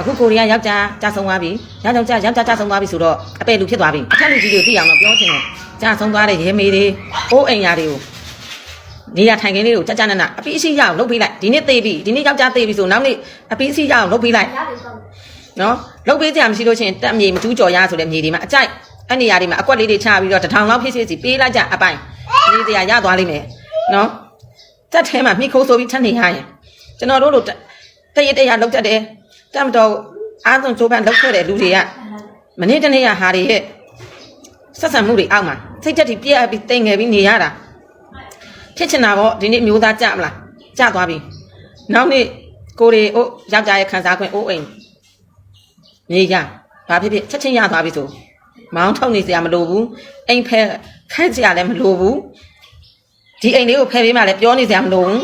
အခုကိုရီးယားယောက်ျားကြာဆုံးသွားပြီယောက်ျားကြာယောက်ျားကြာဆုံးသွားပြီဆိုတော့အပယ်လူဖြစ်သွားပြီအထက်လူကြီးတွေသိအောင်တော့ပြောချင်တယ်ကြာဆုံးသွားတဲ့ရဲမေတွေအိုးအိမ်ယာတွေကိုနေရထိုင်ခင်းလေးကိုကြကြနနအပီးအစီရအောင်လုပ်ပေးလိုက်ဒီနေ့သေးပြီဒီနေ့ယောက်ျားသေးပြီဆိုနောက်နေ့အပီးအစီရအောင်လုပ်ပေးလိုက်နော်လုပ်ပေးကြမရှိလို့ရှိရင်တက်မြေမကျူးကြော်ရဆိုတဲ့မြေတွေမှာအကြိုက်အဲ့နေရာတွေမှာအကွက်လေးတွေချပြီးတော့တထောင်လောက်ဖြစ်ဖြစ်စီပေးလိုက်ကြအပိုင်ဒီတရားရသွားလိမ့်မယ်နော်တက်ထဲမှာမိခိုးဆိုပြီးထပ်နေရရင်ကျွန်တော်တို့လိုတရတရလောက်တတ်တယ် တက်မတော်အားဆုံးကြိုးပမ်းလောက်ခဲ့တဲ့လူတွေကမနေ့တနေ့ကဟာတွေရဲ့ဆက်ဆံမှုတွေအောက်မှာစိတ်တက်တီပြက်ပြီးတိမ်ငယ်ပြီးနေရတာဖြစ်ချင်တာပေါ့ဒီနေ့မျိုးသားကြမလားကြသွားပြီနောက်နေ့ကိုရီအိုးယောက်ျားရဲ့ခံစား권အိုးအိမ်နေကြဘာဖြစ်ဖြစ်ချက်ချင်းရသွားပြီဆိုမောင်းထုတ်နေစရာမလိုဘူးအိမ်ဖဲခိုက်စရာလည်းမလိုဘူးဒီအိမ်လေးကိုဖယ်ပေးမှလည်းပြောနေစရာမလိုဘူး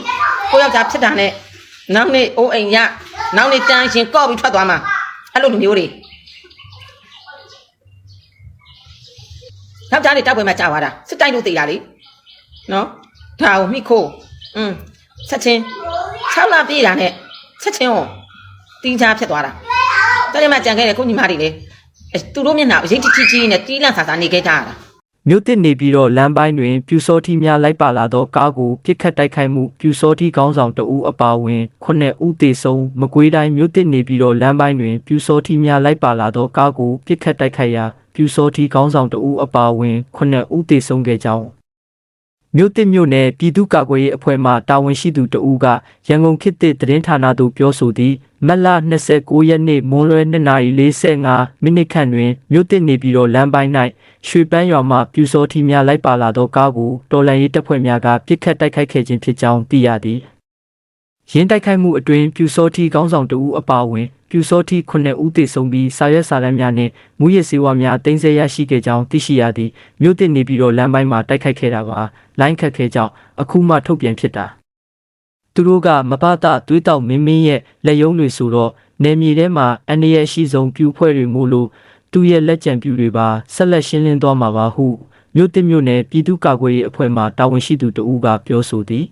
ကိုယောက်ျားဖြစ်တာနဲ့နောက်နေ့အိုးအိမ်ရ နောက်နေ့တန်းရှင်ကော့ပြီးထွက်သွားမှာအဲ့လိုလူမျိုးတွေယောက်ျားတွေတောက်ပွဲမှာကြာသွားတာစစ်တိုက်လို့တေးတာလေနော်ဒါကိုမိခိုးอืมဆက်ချင်း6လပြည့်တာနဲ့ဆက်ချင်းဟောတင်းချာဖြစ်သွားတာတကယ်မှကြံခဲ့တဲ့ကိုညီမတွေလေအဲသူတို့မျက်နှာအရေးကြီးကြီးကြီးနဲ့တီးလန့်ဆာဆာနေခဲ့ကြရတာ မြို့တစ်နေပြီးတော့လမ်းပိုင်းတွင်ပြူစောတိများလိုက်ပါလာသောကားကိုပြစ်ခတ်တိုက်ခိုက်မှုပြူစောတိခေါင်းဆောင်တအူအပါအဝင်ခုနှစ်ဦးသေဆုံးမကွေးတိုင်းမြို့တစ်နေပြီးတော့လမ်းပိုင်းတွင်ပြူစောတိများလိုက်ပါလာသောကားကိုပြစ်ခတ်တိုက်ခိုက်ရာပြူစောတိခေါင်းဆောင်တအူအပါအဝင်ခုနှစ်ဦးသေဆုံးခဲ့ကြောင်း မြို့တစ်မြို့နယ်ပြည်သူ့ကာကွယ်ရေးအဖွဲ့မှတာဝန်ရှိသူတဦးကရန်ကုန်ခေတ်သစ်သတင်းဌာနသို့ပြောဆိုသည်မတ်လ29ရက်နေ့မွန်းလွဲ2:45မိနစ်ခန့်တွင်မြို့တစ်နေပြီးတော့လမ်းပိုင်း၌ရွှေပန်းရွာမှပြူစောတိများလိုက်ပါလာသောကားကိုတော်လန်ရေးတပ်ဖွဲ့များကပစ်ခတ်တိုက်ခိုက်ခဲ့ခြင်းဖြစ်ကြောင်းသိရသည် ရင်းတိုက်ခိုက်မှုအတွင်းပြူစောတိခေါင်းဆောင်တဦးအပါအဝင်ပြူစောတိ9ဦးသေဆုံးပြီးစာရွက်စာတမ်းများနှင့်မူရစ်စေဝါများအသိမ်းဆဲရရှိခဲ့ကြောင်းသိရှိရသည်မြို့တစ်နေပြီးတော့လမ်းပိုင်းမှာတိုက်ခိုက်ခဲ့တာပါလိုင်းခတ်ခဲကြောင်းအခုမှထုတ်ပြန်ဖြစ်တာသူတို့ကမပတာသွေးတောက်မင်းမင်းရဲ့လက်ယုံတွေဆိုတော့နေမြေထဲမှာအန္တရာယ်ရှိဆုံးပြူဖွဲ့တွေမို့လို့သူ့ရဲ့လက်ကြံပြူတွေပါဆက်လက်ရှင်းလင်းသွားမှာပါဟုမြို့တစ်မြို့နယ်ပြည်သူ့ကာကွယ်ရေးအဖွဲ့မှတာဝန်ရှိသူတဦးကပြောဆိုသည်